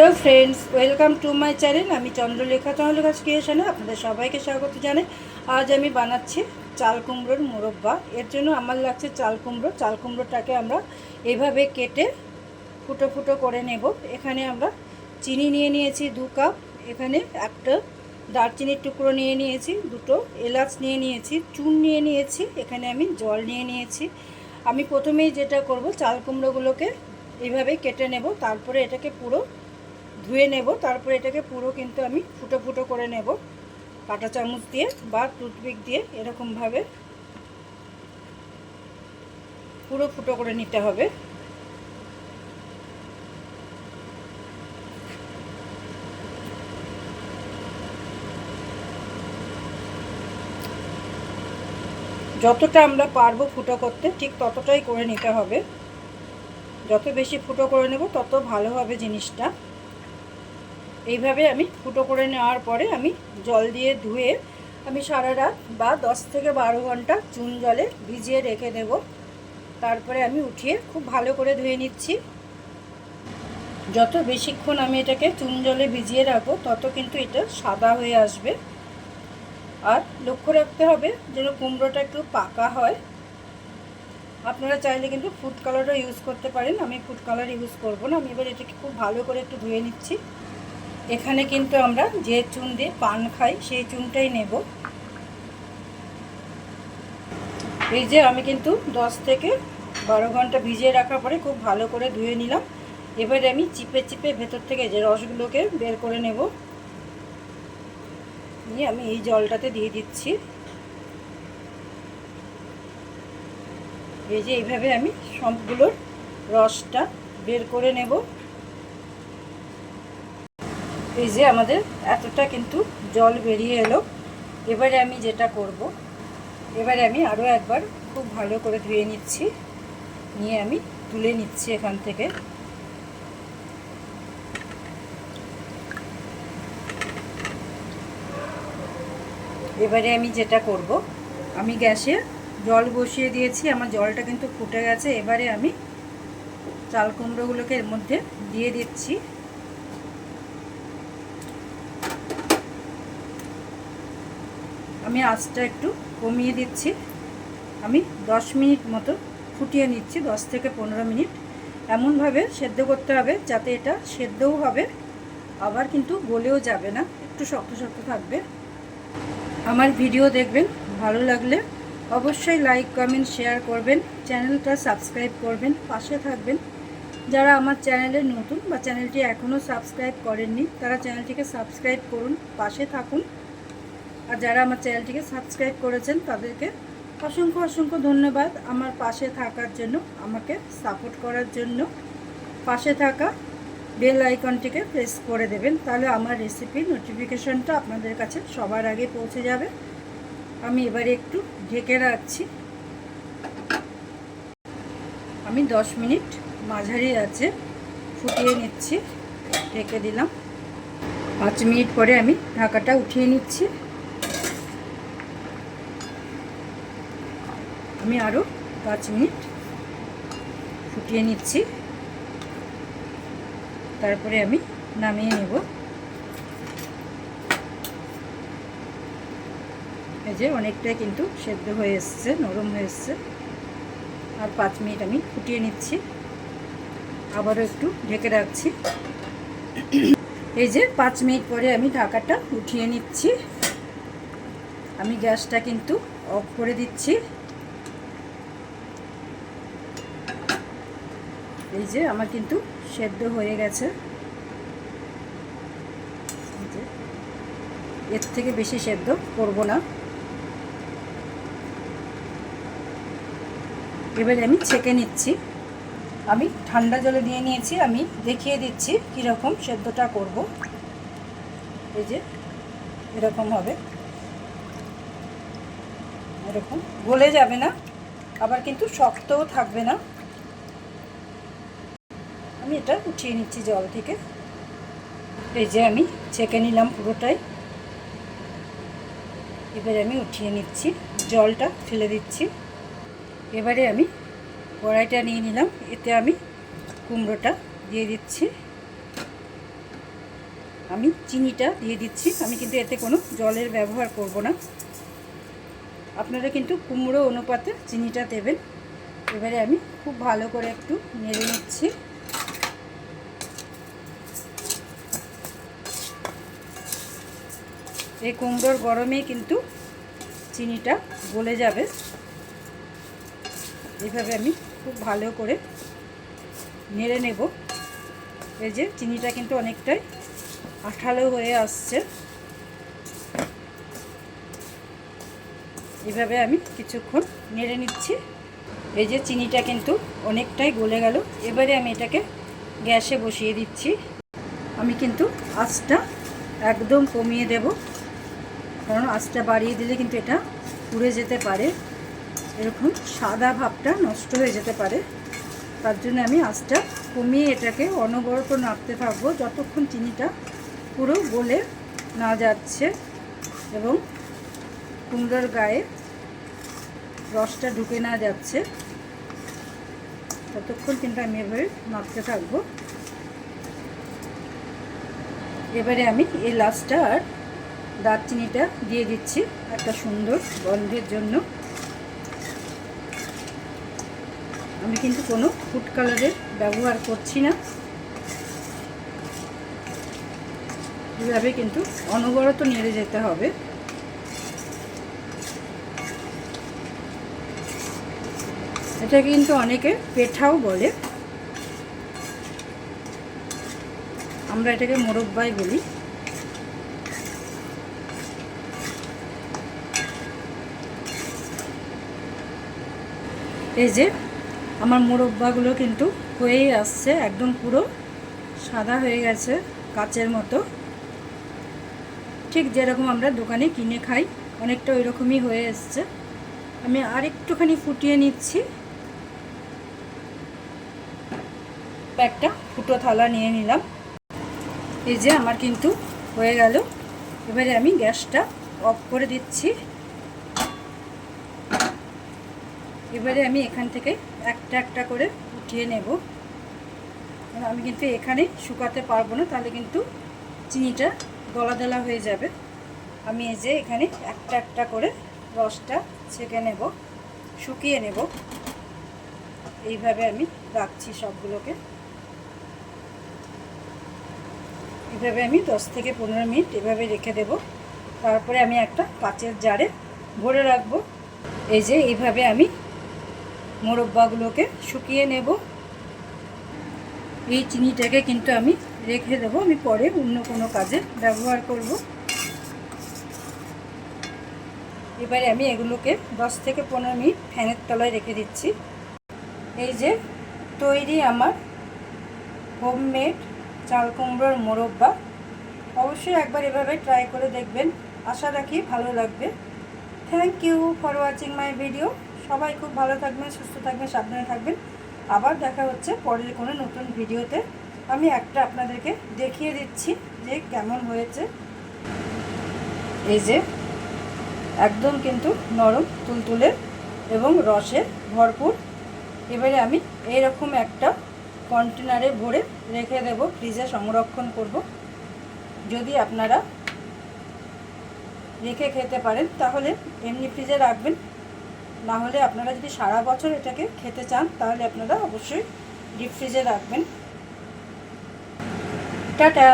Hello friends, welcome to my channel. আমি চন্দ্রলেখা গাছ ক্রিয়েশনে আপনাদের সবাইকে স্বাগত জানাই। আজ আমি বানাচ্ছি চাল কুমড়োর মোরব্বা। এর জন্য আমার লাগছে চাল কুমড়ো। চাল কুমড়োটাকে আমরা এভাবে কেটে ফুটো ফুটো করে নেব। এখানে আমরা চিনি নিয়ে নিয়েছি দু কাপ। এখানে একটা দারচিনির টুকরো নিয়ে নিয়েছি, দুটো এলাচ নিয়ে নিয়েছি, চুন নিয়ে নিয়েছি, এখানে আমি জল নিয়ে নিয়েছি। আমি প্রথমেই যেটা করব, চাল কুমড়োগুলোকে এইভাবে কেটে নেব। তারপরে এটাকে পুরো ধুয়ে নেব, তারপরে এটাকে পুরো কিন্তু আমি ফুটো ফুটো করে নেব। কাঁটা চামচ দিয়ে বা টুথপিক দিয়ে এরকমভাবে পুরো ফুটো করে নিতে হবে। যতটা আমরা পারব ফুটো করতে, ঠিক ততটাই করে নিতে হবে। যত বেশি ফুটো করে নেব, তত ভালো হবে জিনিসটা। এইভাবে আমি ফুটো করে নেওয়ার পরে আমি জল দিয়ে ধুয়ে আমি সারা রাত বা দশ থেকে বারো ঘণ্টা চুন জলে ভিজিয়ে রেখে দেব। তারপরে আমি উঠিয়ে খুব ভালো করে ধুয়ে নিচ্ছি। যত বেশিক্ষণ আমি এটাকে চুন জলে ভিজিয়ে রাখব, তত কিন্তু এটা সাদা হয়ে আসবে। আর লক্ষ্য রাখতে হবে যেন কুমড়োটা একটু পাকা হয়। আপনারা চাইলে কিন্তু ফুড কালারও ইউজ করতে পারেন। আমি ফুড কালার ইউজ করব না। আমি এবার এটাকে খুব ভালো করে একটু ধুয়ে নিচ্ছি। এখানে কিন্তু আমরা যে চুন দিয়ে পান খাই, সেই চুনটাই নেব। এই যে আমি কিন্তু দশ থেকে বারো ঘণ্টা ভিজিয়ে রাখার পরে খুব ভালো করে ধুয়ে নিলাম। এবারে আমি চিপে চিপে ভেতর থেকে যে রসগুলোকে বের করে নেব। নিয়ে আমি এই জলটাতে দিয়ে দিচ্ছি। এই যে এইভাবে আমি সবগুলোর রসটা বের করে নেব। যে আমাদের এতটা কিন্তু জল বেরিয়ে এলো। এবারে আমি যেটা করব, এবারে আমি আরও একবার খুব ভালো করে ধুয়ে নিচ্ছি। নিয়ে আমি তুলে নিচ্ছি এখান থেকে। এবারে আমি যেটা করব, আমি গ্যাসে জল বসিয়ে দিয়েছি, আমার জলটা কিন্তু ফুটে গেছে। এবারে আমি চাল কুমড়োগুলোকে এর মধ্যে দিয়ে দিচ্ছি। আমি আঁচটা একটু কমিয়ে দিচ্ছি। আমি 10 মিনিট মতো ফুটিয়ে নিচ্ছি 10 থেকে পনেরো মিনিট। এমনভাবে সেদ্ধ করতে হবে যাতে এটা সেদ্ধও হবে, আবার কিন্তু গলেও যাবে না, একটু শক্ত শক্ত থাকবে। আমার ভিডিও দেখবেন, ভালো লাগলে অবশ্যই লাইক, কমেন্ট, শেয়ার করবেন, চ্যানেলটা সাবস্ক্রাইব করবেন, পাশে থাকবেন। যারা আমার চ্যানেলে নতুন বা চ্যানেলটি এখনও সাবস্ক্রাইব করেননি, তারা চ্যানেলটিকে সাবস্ক্রাইব করুন, পাশে থাকুন। আর যারা আমার চ্যানেলটিকে সাবস্ক্রাইব করেছেন তাদেরকে অসংখ্য অসংখ্য ধন্যবাদ আমার পাশে থাকার জন্য, আমাকে সাপোর্ট করার জন্য। পাশে থাকা বেল আইকনটিকে প্রেস করে দেবেন, তাহলে আমার রেসিপির নোটিফিকেশনটা আপনাদের কাছে সবার আগে পৌঁছে যাবে। আমি এবারে একটু ঢেকে রাখছি। আমি 10 মিনিট মাঝারি আছে, ফুটিয়ে নিচ্ছি, ঢেকে দিলাম। পাঁচ মিনিট পরে আমি ঢাকাটা উঠিয়ে নিচ্ছি। আমি আরও পাঁচ মিনিট ফুটিয়ে নিচ্ছি। তারপরে আমি নামিয়ে নেব। এই যে অনেকটাই কিন্তু সেদ্ধ হয়ে এসছে, নরম হয়ে এসছে। আর পাঁচ মিনিট আমি ফুটিয়ে নিচ্ছি। আবারও একটু ঢেকে রাখছি। এই যে পাঁচ মিনিট পরে আমি ঢাকাটা উঠিয়ে নিচ্ছি। আমি গ্যাসটা কিন্তু অফ করে দিচ্ছি। এই যে আমার কিন্তু সেদ্ধ হয়ে গেছে। এর থেকে বেশি সেদ্ধ করব না। এবারে আমি ছেঁকে নিচ্ছি। আমি ঠান্ডা জলে দিয়ে নিয়েছি, আমি দেখিয়ে দিচ্ছি কীরকম সেদ্ধটা করব। এই যে, এরকম হবে। এরকম গলে যাবে না, আবার কিন্তু শক্তও থাকবে না। আমি এটা উঠিয়ে নিচ্ছি জল থেকে। এই যে আমি ছেঁকে নিলাম পুরোটাই। এবারে আমি উঠিয়ে নিচ্ছি, জলটা ফেলে দিচ্ছি। এবারে আমি কড়াইটা নিয়ে নিলাম, এতে আমি কুমড়োটা দিয়ে দিচ্ছি। আমি চিনিটা দিয়ে দিচ্ছি, আমি কিন্তু এতে কোনো জলের ব্যবহার করব না। আপনারা কিন্তু কুমড়ো অনুপাতে চিনিটা দেবেন। এবারে আমি খুব ভালো করে একটু নেড়ে নিচ্ছি। এই কুমড়োর গরমে কিন্তু চিনিটা গলে যাবে। এইভাবে আমি খুব ভালো করে নেড়ে নেব। এই যে চিনিটা কিন্তু অনেকটাই আঠালো হয়ে আসছে। এভাবে আমি কিছুক্ষণ নেড়ে নিচ্ছি। এই যে চিনিটা কিন্তু অনেকটাই গলে গেল। এবারে আমি এটাকে গ্যাসে বসিয়ে দিচ্ছি। আমি কিন্তু আঁচটা একদম কমিয়ে দেব। কারণ আঁচটা বাড়িয়ে দিলে কিন্তু এটা পুড়ে যেতে পারে। এরকম সাদা ভাবটা নষ্ট হয়ে যেতে পারে। তার জন্য আমি আঁচটা কমিয়ে এটাকে অনবরত নাড়তে থাকব যতক্ষণ চিনিটা পুরো গলে না যাচ্ছে এবং কুমড়োর গায়ে রসটা ঢুকে না যাচ্ছে। ততক্ষণ কিন্তু আমি এভাবে নাড়তে থাকব। এবারে আমি এই লাস্টটা আর দারচিনিটা দিয়ে দিচ্ছি একটা সুন্দর গন্ধের জন্য। আমি কিন্তু কোনো ফুড কালারের ব্যবহার করছি না। এভাবে কিন্তু অনবরত নেড়ে যেতে হবে। এটা কিন্তু অনেকে পেঠাও বলে। আমরা এটাকে মোরব্বাই বলি। এই যে, আমার মোরব্বাগুলো কিন্তু হয়েই আসছে, একদম পুরো সাদা হয়ে গেছে, কাচের মতো। ঠিক যেরকম আমরা দোকানে কিনে খাই, অনেকটা ওই রকমই হয়ে এসছে। আমি আর একটুখানি ফুটিয়ে নিচ্ছি। একটা ফুটো থালা নিয়ে নিলাম। এই যে আমার কিন্তু হয়ে গেল। এবারে আমি গ্যাসটা অফ করে দিচ্ছি। এবারে আমি এখান থেকে একটা একটা করে উঠিয়ে নেব। আমি কিন্তু এখানে শুকাতে পারব না, তাহলে কিন্তু চিনিটা গলা দেলা হয়ে যাবে। আমি এই যে এখানে একটা একটা করে রসটা ছেঁকে নেব, শুকিয়ে নেব। এইভাবে আমি রাখছি সবগুলোকে। এভাবে আমি দশ থেকে পনেরো মিনিট এভাবে রেখে দেব। তারপরে আমি একটা কাচের জারে ভরে রাখব। এই যে এইভাবে আমি মোরব্বাগুলোকে শুকিয়ে নেব। এই চিনিটাকে কিন্তু আমি রেখে দেব। আমি পরে অন্য কোনো কাজে ব্যবহার করব। এবারে আমি এগুলোকে দশ থেকে পনেরো মিনিট ফ্যানের তলায় রেখে দিচ্ছি। এই যে তৈরি আমার হোমমেড চাল কুমড়োর মোরব্বা। অবশ্যই একবার এভাবে ট্রাই করে দেখবেন। আশা রাখি ভালো লাগবে। Thank you for watching my video সবাই খুব ভালো থাকবেন, সুস্থ থাকবেন, সাবধানে থাকবেন। আবার দেখা হচ্ছে পরের কোনো নতুন ভিডিওতে। আমি একটা আপনাদেরকে দেখিয়ে দিচ্ছি যে কেমন হয়েছে। এই যে, একদম কিন্তু নরম, তুলতুলে এবং রসে ভরপুর। এবারে আমি এইরকম একটা কন্টেনারে ভরে রেখে দেব, ফ্রিজে সংরক্ষণ করব। যদি আপনারা রেখে খেতে পারেন, তাহলে এমনি ফ্রিজে রাখবেন। না হলে আপনারা যদি সারা বছর এটাকে খেতে চান, তাহলে আপনারা অবশ্যই ডিপ ফ্রিজে রাখবেন। টাটা!